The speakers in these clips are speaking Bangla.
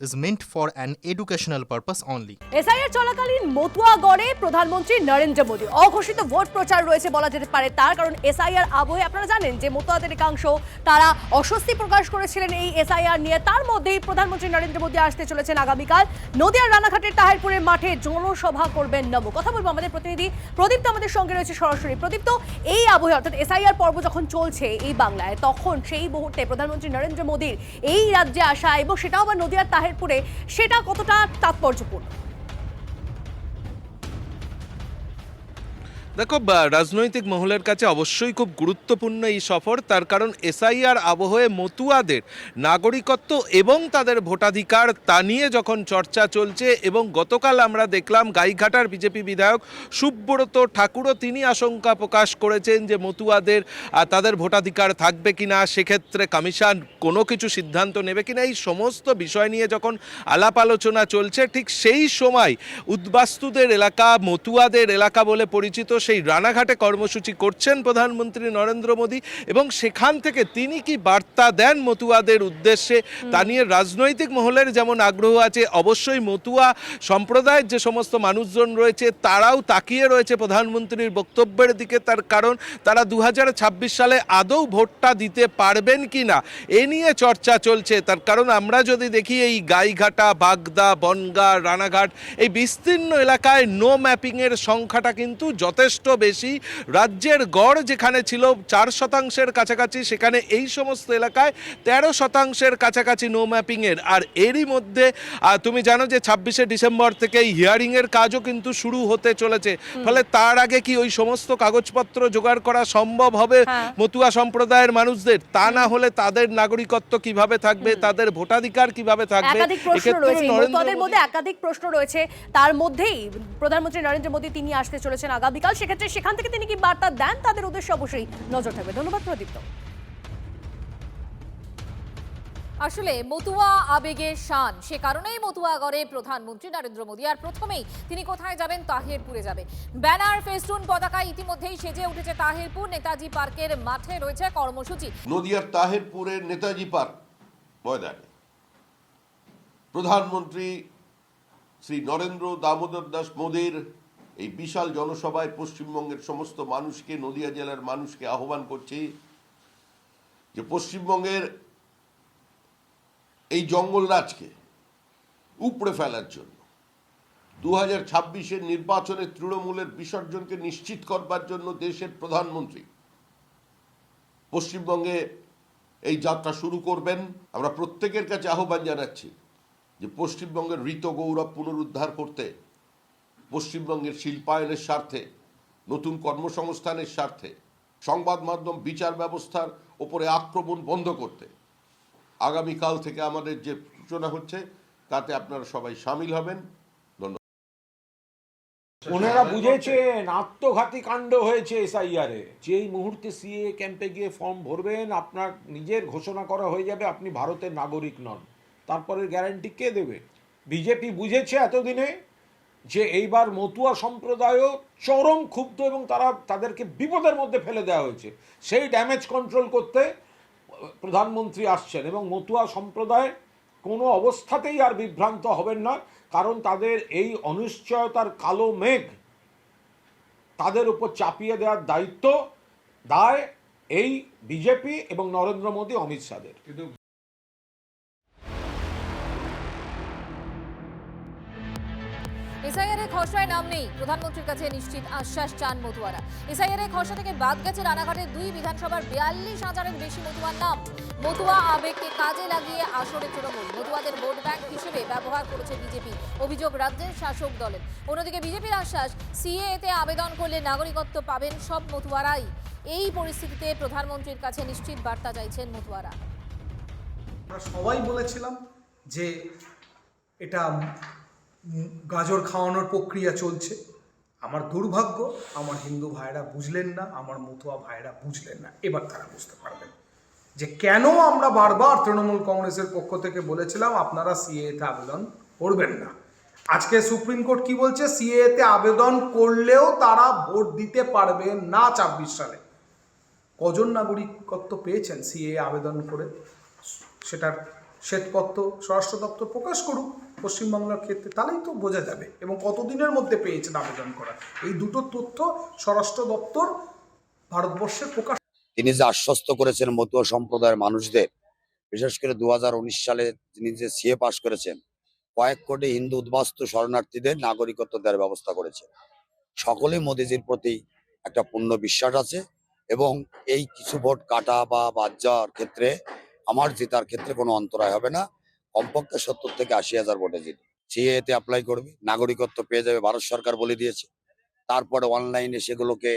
is meant for an educational purpose only. SIR চলাকালীন মতুয়াগড়ে প্রধানমন্ত্রী নরেন্দ্র মোদী। অঘোষিত ভোট প্রচার রয়েছে বলা যেতে পারে, তার কারণ এসআইআর আবহে আপনারা জানেন যে মতুয়াদের একাংশ তারা অস্বস্তি প্রকাশ করেছিলেন এই এসআইআর নিয়ে। তার মধ্যেই প্রধানমন্ত্রী নরেন্দ্র মোদী আসতে চলেছেন আগামীকাল। নদিয়ার রানাঘাটের তাহেরপুরের মাঠে জনসভা করবেন নব কথা বলব আমাদের প্রতিনিধি প্রদীপ্ত আমাদের সঙ্গে রয়েছে সরাসরি। প্রদীপ্ত এই আবহে অর্থাৎ এসআইআর পর্ব যখন চলছে এই বাংলায়, তখন সেই মুহূর্তে প্রধানমন্ত্রী নরেন্দ্র মোদীর এই রাজ্যে আসা এবং সেটাও আবার নদিয়ার তাহেরপুরে সেটা কতটা তাৎপর্যপূর্ণ? দেখো রাজনৈতিক মহলের কাছে অবশ্যই খুব গুরুত্বপূর্ণ এই সফর, তার কারণ এসআইআর আবহে মতুয়াদের নাগরিকত্ব এবং তাদের ভোটাধিকার তা নিয়ে যখন চর্চা চলছে এবং গতকাল আমরা দেখলাম গাইঘাটার বিজেপি বিধায়ক সুব্রত ঠাকুরও তিনি আশঙ্কা প্রকাশ করেছেন যে মতুয়াদের তাদের ভোটাধিকার থাকবে কি না সেক্ষেত্রে কমিশন কোনো কিছু সিদ্ধান্ত নেবে কিনা, এই সমস্ত বিষয় নিয়ে যখন আলাপ আলোচনা চলছে, ঠিক সেই সময় উদ্বাস্তুদের এলাকা, মতুয়াদের এলাকা বলে পরিচিত সেই রানাঘাটে কর্মসূচি করছেন প্রধানমন্ত্রী নরেন্দ্র মোদী এবং সেখান থেকে তিনি কি বার্তা দেন মতুয়াদের উদ্দেশ্যে? তা নিয়ে রাজনৈতিক মহলের যেমন আগ্রহ আছে অবশ্যই মতুয়া সম্প্রদায়ের যে সমস্ত মানুষজন রয়েছে তারাও তাকিয়ে রয়েছে প্রধানমন্ত্রীর বক্তব্যের দিকে। তার কারণ তারা দু হাজার ছাব্বিশ সালে আদৌ ভোটটা দিতে পারবেন কি না এ নিয়ে চর্চা চলছে। তার কারণ আমরা যদি দেখি এই গাইঘাটা বাগদা বনগা রানাঘাট এই বিস্তীর্ণ এলাকায় নো ম্যাপিংয়ের সংখ্যাটা কিন্তু যথেষ্ট বেশি। রাজ্যের গড় যেখানে ছিল চার শতাংশের কাছাকাছি সেখানে এই সমস্ত এলাকায় তেরো শতাংশের কাছাকাছি নো ম্যাপিংয়ের আর এরই মধ্যে তুমি জানো যে ছাব্বিশে ডিসেম্বর থেকে হিয়ারিংয়ের কাজও কিন্তু শুরু হতে চলেছে। ফলে তার আগে কি ওই সমস্ত কাগজপত্র জোগাড় করা সম্ভব হবে হ্যাঁ। মতুয়া সম্প্রদায়ের মানুষদের? তা না হলে তাদের নাগরিকত্ব কীভাবে থাকবে? তাদের ভোটাধিকার কীভাবে থাকবে? একাধিক প্রশ্ন রয়েছে। তার মধ্যেই প্রধানমন্ত্রী নরেন্দ্র মোদী তিনি আসতে চলেছেন আগামীকাল। সেক্ষেত্রে সেখান থেকে তিনি কি বার্তা দেন? তাদের উদ্দেশ্যে অবশ্যই নজর থাকবে। ধন্যবাদ প্রদীপ্ত। আসলে মতুয়া আবেগের শান। সে কারণেই মতুয়াগড়ে প্রধানমন্ত্রী নরেন্দ্র মোদী। আর প্রথমেই তিনি কোথায় যাবেন? তাহিরপুরে যাবে। ব্যানার ফেস্টুন পতাকা ইতিমধ্যেই সেজে উঠেছে তাহিরপুর। নেতাজি পার্কের মাঠে রয়েছে কর্মসূচি। নদিয়ার তাহেরপুরের নেতাজি পার্ক। ময়দানে প্রধানমন্ত্রী শ্রী নরেন্দ্র দামোদর দাস মোদীর এই বিশাল জনসভায় পশ্চিমবঙ্গের সমস্ত মানুষকে, নদিয়া জেলার মানুষকে আহ্বান করছি যে পশ্চিমবঙ্গের এই জঙ্গলরাজকে উপড়ে ফেলার জন্য দু হাজার ছাব্বিশের নির্বাচনে তৃণমূলের বিসর্জনকে নিশ্চিত করবার জন্য দেশের প্রধানমন্ত্রী পশ্চিমবঙ্গে এই যাত্রা শুরু করবেন। আমরা প্রত্যেকের কাছে আহ্বান জানাচ্ছি যে পশ্চিমবঙ্গের ঋত গৌরব পুনরুদ্ধার করতে পশ্চিমবঙ্গের শিল্পায়নের স্বার্থে, নতুন কর্মসংস্থানের স্বার্থে, সংবাদ মাধ্যম বিচার ব্যবস্থার ওপরে আক্রমণ বন্ধ করতে। আগামীকাল থেকে আমাদের যে সূচনা হচ্ছে, তাতে আপনারা সবাই সামিল হবেন। ওনারা বুঝেছেন, আত্মঘাতী কাণ্ড হয়েছে এসআইআর যেই মুহূর্তে সিএ ক্যাম্পে গিয়ে ফর্ম ভরবেন, আপনার নিজের ঘোষণা করা হয়ে যাবে, আপনি ভারতের নাগরিক নন। তারপরের গ্যারান্টি কে দেবে? বিজেপি বুঝেছে এতদিনে? যে এইবার মতুয়া সম্প্রদায়ও চরম ক্ষুব্ধ এবং তারা তাদেরকে বিপদের মধ্যে ফেলে দেওয়া হয়েছে। সেই ড্যামেজ কন্ট্রোল করতে প্রধানমন্ত্রী আসছেন এবং মতুয়া সম্প্রদায় কোনো অবস্থাতেই আর বিভ্রান্ত হবেন না, কারণ তাদের এই অনিশ্চয়তার কালো মেঘ তাদের উপর চাপিয়ে দেওয়ার দায়িত্ব দায় এই বিজেপি এবং নরেন্দ্র মোদী অমিত শাহের এসআইআর এর খসড়ায় নাম নেই। প্রধানমন্ত্রীর কাছে নিশ্চিত আশ্বাস চান মতুয়ারা। এসআইআর এর খসড়া থেকে বাদ গেছে রানাঘাটের দুই বিধানসভার বিয়াল্লিশ হাজারের বেশি মতুয়ার নাম। মতুয়া আবেগকে কাজে লাগিয়ে আসরে তৃণমূল। মতুয়াদের ভোট ব্যাংক হিসেবে ব্যবহার করেছে বিজেপি। অভিযোগ রাজ্যের শাসক দলের। অন্যদিকে বিজেপির আশ্বাস সিএতে আবেদন করলে নাগরিকত্ব পাবেন সব মতুয়ারাই। এই পরিস্থিতিতে প্রধানমন্ত্রীর কাছে নিশ্চিত বার্তা চাইছেন মতুয়ারা। আমরা সবাই বলেছিলাম যে এটা গাজর খাওয়ানোর প্রক্রিয়া চলছে। আমার দুর্ভাগ্য, আমার হিন্দু ভাইরা বুঝলেন না, আমার মতুয়া ভাইরা বুঝলেন না। এবার তারা বুঝতে পারবেন যে কেন আমরা বারবার তৃণমূল কংগ্রেসের পক্ষ থেকে বলেছিলাম, আপনারা সিএতে আবেদন করবেন না। আজকে সুপ্রিম কোর্ট কি বলছে? সিএতে আবেদন করলেও তারা ভোট দিতে পারবে না ছাব্বিশ সালে। কজন নাগরিকত্ব পেয়েছেন সিএ আবেদন করে? সেটার শ্বেতপত্র স্বরাষ্ট্র দপ্তর প্রকাশ করুক। পশ্চিমবাংলার ক্ষেত্রে তাহলেই তো বোঝা যাবে এবং কতদিনের মধ্যে পেয়েছেন আবেদন করা। এই দুটো তথ্য স্বরাষ্ট্র দপ্তর ভারতবর্ষের প্রকাশ তিনি যে আশ্বস্ত করেছেন মতুয়া সম্প্রদায়ের মানুষদের, বিশেষ করে দু সালে তিনি যে সিএ পাশ করেছেন, কয়েক কোটি হিন্দু উদ্বাস্তু শরণার্থীদের নাগরিকত্ব দেওয়ার ব্যবস্থা করেছে সকলে মোদিজির প্রতি একটা পূর্ণ বিশ্বাস আছে এবং এই কিছু ভোট কাটা বা বাদ যাওয়ার ক্ষেত্রে, আমার জেতার ক্ষেত্রে কোনো অন্তরায় হবে না। কমপক্ষে সত্তর থেকে আশি হাজার ভোটে জিত। সিএ তে অ্যাপ্লাই করবে, নাগরিকত্ব পেয়ে যাবে, ভারত সরকার বলে দিয়েছে। তারপরে অনলাইনে সেগুলোকে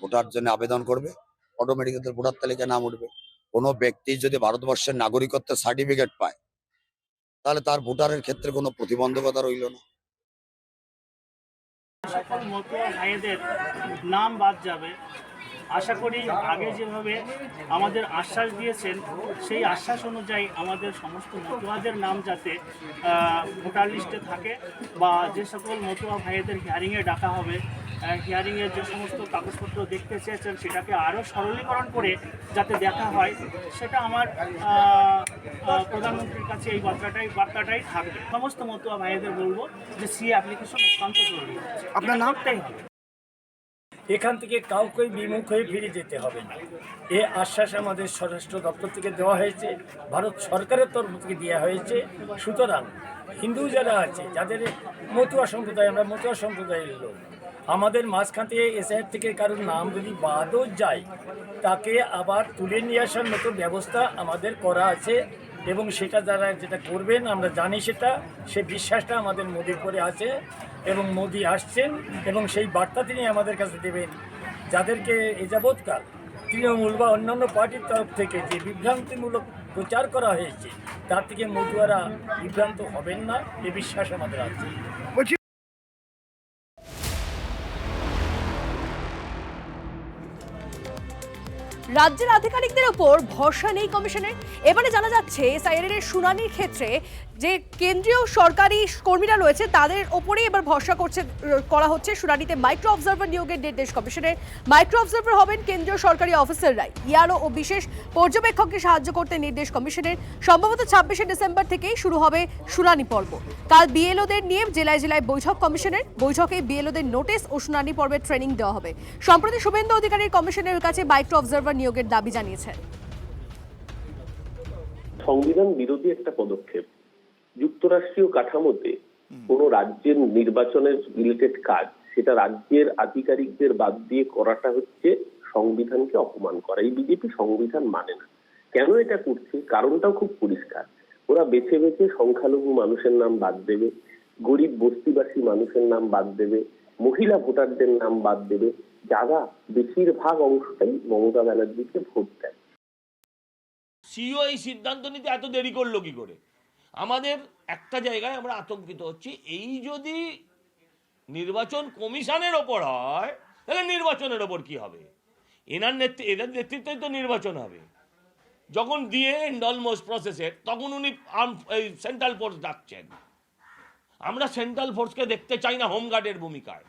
ভোটার জন্য আবেদন করবে। অটোমেটিক ভোটার তালিকায় নাম উঠবে। কোনো ব্যক্তি যদি ভারতবর্ষের নাগরিকত্বের সার্টিফিকেট পায়, তাহলে তার ভোটারের ক্ষেত্রে কোনো প্রতিবন্ধকতা রইল না। সকল নাম বাদ যাবে। আশা করি আগে যেভাবে আমাদের আশ্বাস দিয়েছেন সেই আশ্বাস অনুযায়ী আমাদের সমস্ত মতুয়াদের নাম যাতে ভোটার লিস্টে থাকে বা যে সকল মতুয়া ভাইয়েদের হিয়ারিংয়ে ডাকা হবে হিয়ারিংয়ের যে সমস্ত কাগজপত্র দেখতে চেয়েছেন সেটাকে আরও সরলীকরণ করে যাতে দেখা হয় সেটা আমার প্রধানমন্ত্রীর কাছে এই বার্তাটাই বার্তাটাই থাকবে। সমস্ত মতুয়া ভাইয়েদের বলব যে সি অ্যাপ্লিকেশন অত্যন্ত জরুরি। আপনার নামটাই এখান থেকে কাউকে বিমুখ হয়ে ফিরে যেতে হবে না। এ আশ্বাস আমাদের স্বরাষ্ট্র দপ্তর থেকে দেওয়া হয়েছে, ভারত সরকারের তরফ থেকে দেওয়া হয়েছে। সুতরাং হিন্দু যারা আছে, যাদের মতুয়া সম্প্রদায়, আমরা মতুয়া সম্প্রদায়ের লোক, আমাদের মাঝখান থেকে এসআইএফ থেকে কারোর নাম যদি বাদও যায়, তাকে আবার তুলে নিয়ে আসার মতো ব্যবস্থা আমাদের করা আছে। এবং সেটা যারা যেটা করবেন, আমরা জানি সেটা, সে বিশ্বাসটা আমাদের মোদির করে আছে এবং মোদি আসছেন এবং সেই বার্তা তিনি আমাদের কাছে দেবেন। যাদেরকে এ যাবৎকাল তৃণমূল বা অন্যান্য পার্টির তরফ থেকে যে বিভ্রান্তিমূলক প্রচার করা হয়েছে, তার থেকে মধুয়ারা বিভ্রান্ত হবেন না, এ বিশ্বাস আমাদের আছে। রাজ্যের আধিকারিকদের ওপর ভরসা নেই কমিশনের। এবারে জানা যাচ্ছে এসআইআর এর শুনানির ক্ষেত্রে যে কেন্দ্রীয় সরকারি কর্মীরা রয়েছে, তাদের ওপরেই এবার ভরসা করছে, করা হচ্ছে শুনানিতে মাইক্রো অবজারভার নিয়োগের নির্দেশ কমিশনের। মাইক্রো অবজারভার হবেন কেন্দ্রীয় সরকারি অফিসাররাই। ইয়ারও ও বিশেষ পর্যবেক্ষককে সাহায্য করতে নির্দেশ কমিশনের। সম্ভবত ছাব্বিশে ডিসেম্বর থেকেই শুরু হবে শুনানি পর্ব। কাল বিএলওদের নিয়ে জেলায় জেলায় বৈঠক কমিশনের। বৈঠকে বিএলওদের নোটিশ ও শুনানি পর্বের ট্রেনিং দেওয়া হবে। সম্প্রতি শুভেন্দু অধিকারীর কমিশনের কাছে মাইক্রো অবজারভার নিয়োগের দাবি জানিয়েছেন সংবিধান বিরোধী একটা পদক্ষেপ। যুক্তরাষ্ট্রীয় কাঠামোতে কোনো রাজ্যের নির্বাচনের রিলেটেড কাজ সেটা রাজ্যের আধিকারিকদের বাদ দিয়ে করাটা হচ্ছে সংবিধানকে অপমান করা। এই বিজেপি সংবিধান মানে না। কেন এটা করছে? কারণটাও খুব পরিষ্কার। ওরা বেছে বেছে সংখ্যালঘু মানুষের নাম বাদ দেবে গরিব বস্তিবাসী মানুষের নাম বাদ দেবে মহিলা ভোটারদের নাম বাদ দেবে যারা বেশিরভাগ অংশটাই মমতা ব্যানার্জিকে ভোট দেয় সিও এই সিদ্ধান্ত নিতে এত দেরি করল কি করে? আমাদের একটা জায়গায় আমরা আতঙ্কিত হচ্ছি, এই যদি নির্বাচন কমিশনের ওপর হয়, তাহলে নির্বাচনের ওপর কি হবে? এনার নেতৃত্ব এদের নেতৃত্বেই তো নির্বাচন হবে। যখন দিয়ে অলমোস্ট প্রসেসের তখন উনি আর্ম- এই সেন্ট্রাল ফোর্স ডাকছেন। আমরা সেন্ট্রাল ফোর্সকে দেখতে চাই না হোমগার্ডের ভূমিকায়।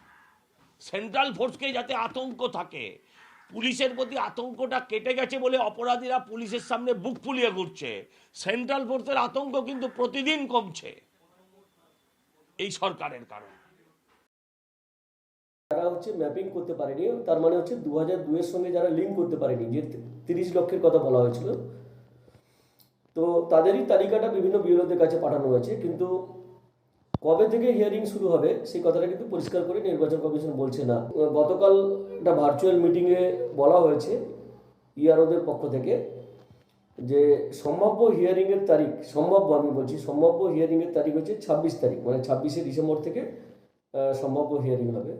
সেন্ট্রাল ফোর্সকে যাতে আতঙ্ক থাকে। পুলিশের প্রতি আতঙ্কটা কেটে গেছে বলে অপরাধীরা পুলিশের সামনে বুক ফুলিয়ে ঘুরছে। সেন্ট্রাল ফোর্সের আতঙ্ক কিন্তু প্রতিদিন কমছে। এই সরকারের কারণে। যারা হচ্ছে ম্যাপিং করতে পারেনি, তার মানে হচ্ছে দু হাজার দুয়ের সঙ্গে যারা লিঙ্ক করতে পারেনি, যে তিরিশ লক্ষের কথা বলা হয়েছিল, তো তাদেরই তালিকাটা বিভিন্ন বিরোধীদের কাছে পাঠানো হয়েছে। কিন্তু কবে থেকে হিয়ারিং শুরু হবে, সেই কথাটা কিন্তু পরিষ্কার করে নির্বাচন কমিশন বলছে না। গতকাল একটা ভার্চুয়াল মিটিংয়ে বলা হয়েছে ইআরওদের পক্ষ থেকে যে সম্ভাব্য হিয়ারিংয়ের তারিখ, সম্ভাব্য আমি বলছি সম্ভাব্য হিয়ারিংয়ের তারিখ হচ্ছে ছাব্বিশ তারিখ মানে ছাব্বিশে ডিসেম্বর থেকে সম্ভাব্য হিয়ারিং হবে।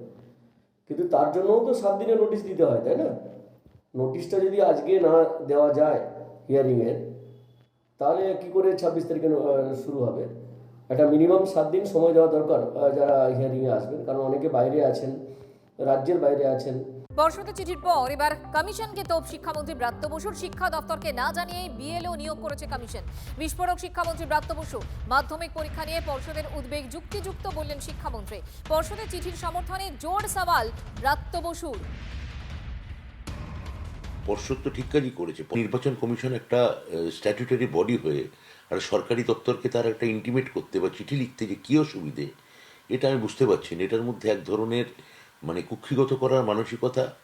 কিন্তু তার জন্যও তো সাত দিনের নোটিশ দিতে হয়, তাই না? নোটিশটা যদি আজকে না দেওয়া যায় হিয়ারিংয়ের তাহলে কি করে ছাব্বিশ তারিখে শুরু হবে? একটা মিনিমাম সাত দিন সময় দেওয়া দরকার যারা হিয়ারিংয়ে আসবেন। কারণ অনেকে বাইরে আছেন, রাজ্যের বাইরে আছেন। বর্ষতে চিঠির পর এবার কমিশনকে তোপ শিক্ষামন্ত্রী ব্রাত্য বসুর শিক্ষা দপ্তরকে না জানিয়ে বিএলও নিয়োগ করেছে কমিশন। বিস্ফোরক শিক্ষামন্ত্রী ব্রাত্য বসু মাধ্যমিক পরীক্ষা নিয়ে পর্ষদের উদ্বেগ যুক্তিযুক্ত বললেন শিক্ষামন্ত্রী। পর্ষদের চিঠির সমর্থনে জোর সওয়াল ব্রাত্য বসুর। পর্ষদ তো ঠিক কাজই করেছে। নির্বাচন কমিশন একটা স্ট্যাটুটারি বডি হয়ে আর সরকারি দপ্তরকে তার একটা ইন্টিমেট করতে বা চিঠি লিখতে যে কী অসুবিধে, এটা আমি বুঝতে পারছি না। এটার মধ্যে এক ধরনের মানে কুক্ষিগত করার মানসিকতা,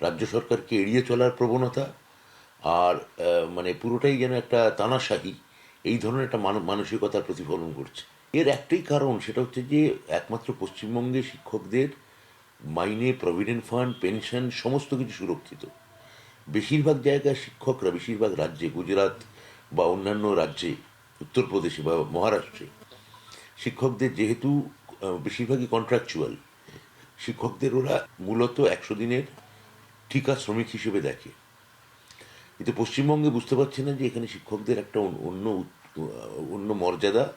রাজ্য সরকারকে এড়িয়ে চলার প্রবণতা আর মানে পুরোটাই যেন একটা তানাশাহি, এই ধরনের একটা মান- মানসিকতার প্রতিফলন করছে এর একটাই কারণ সেটা হচ্ছে যে একমাত্র পশ্চিমবঙ্গে শিক্ষকদের মাইনে প্রভিডেন্ট ফান্ড পেনশন সমস্ত কিছু সুরক্ষিত। বেশিরভাগ জায়গায় শিক্ষকরা, বেশিরভাগ রাজ্যে, গুজরাট বা অন্যান্য রাজ্যে, উত্তরপ্রদেশে বা মহারাষ্ট্রে, শিক্ষকদের যেহেতু বেশিরভাগই কন্ট্রাকচুয়াল শিক্ষকদের ওরা মূলত একশো দিনের ঠিকা শ্রমিক হিসেবে দেখে। কিন্তু পশ্চিমবঙ্গে বুঝতে পারছে না যে এখানে শিক্ষকদের একটা অন্য- অন্য মর্যাদা,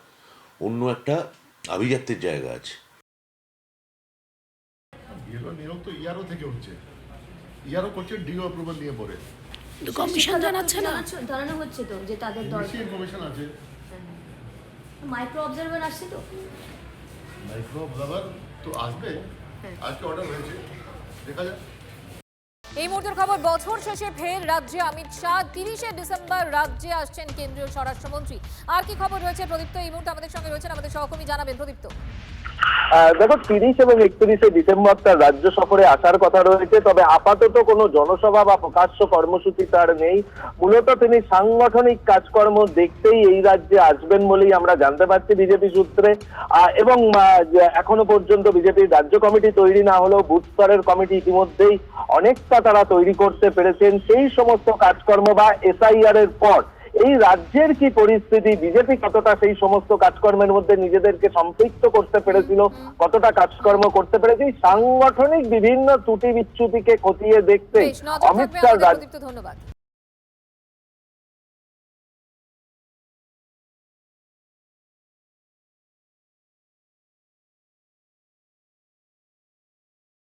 অন্য একটা আভিজাত্যের জায়গা আছে। ইয়ারও করছে ডিও অ্যাপ্রুভাল নিয়ে পড়ে। কমিশন জানাচ্ছে না? জানানো হচ্ছে তো যে তাদের দরকার। ইনফরমেশন আছে। মাইক্রো অবজারভার আসছে তো? মাইক্রো অবজারভার তো আসবে। আজকে অর্ডার হয়েছে। দেখা যাক। এই মুহূর্তের খবর, বছর শেষে ফের রাজ্যে অমিত শাহ, তিরিশে ডিসেম্বর রাজ্যে আসছেন কেন্দ্রীয় স্বরাষ্ট্রমন্ত্রী। আর কি খবর রয়েছে প্রদীপ্ত? এই মুহূর্তে আমাদের সঙ্গে রয়েছেন আমাদের সহকর্মী জানাবেন। প্রদীপ্ত। দেখো, তিরিশ এবং একত্রিশে ডিসেম্বর তার রাজ্য সফরে আসার কথা রয়েছে, তবে আপাতত কোনো জনসভা বা প্রকাশ্য কর্মসূচি তার নেই। মূলত তিনি সাংগঠনিক কাজকর্ম দেখতেই এই রাজ্যে আসবেন বলেই আমরা জানতে পারছি বিজেপি সূত্রে। এবং এখনও পর্যন্ত বিজেপির রাজ্য কমিটি তৈরি না হলেও বুথ স্তরের কমিটি ইতিমধ্যেই অনেকটা তারা তৈরি করতে পেরেছেন সেই সমস্ত কাজকর্ম বা এসআইআর এর পর এই রাজ্যের কি পরিস্থিতি? বিজেপি কতটা সেই সমস্ত কাজকর্মের মধ্যে নিজেদেরকে সম্পৃক্ত করতে পেরেছিল? কতটা কাজকর্ম করতে পেরেছে? সাংগঠনিক বিভিন্ন ত্রুটি বিচ্যুতিকে খতিয়ে দেখতে অমিত শাহ ধন্যবাদ।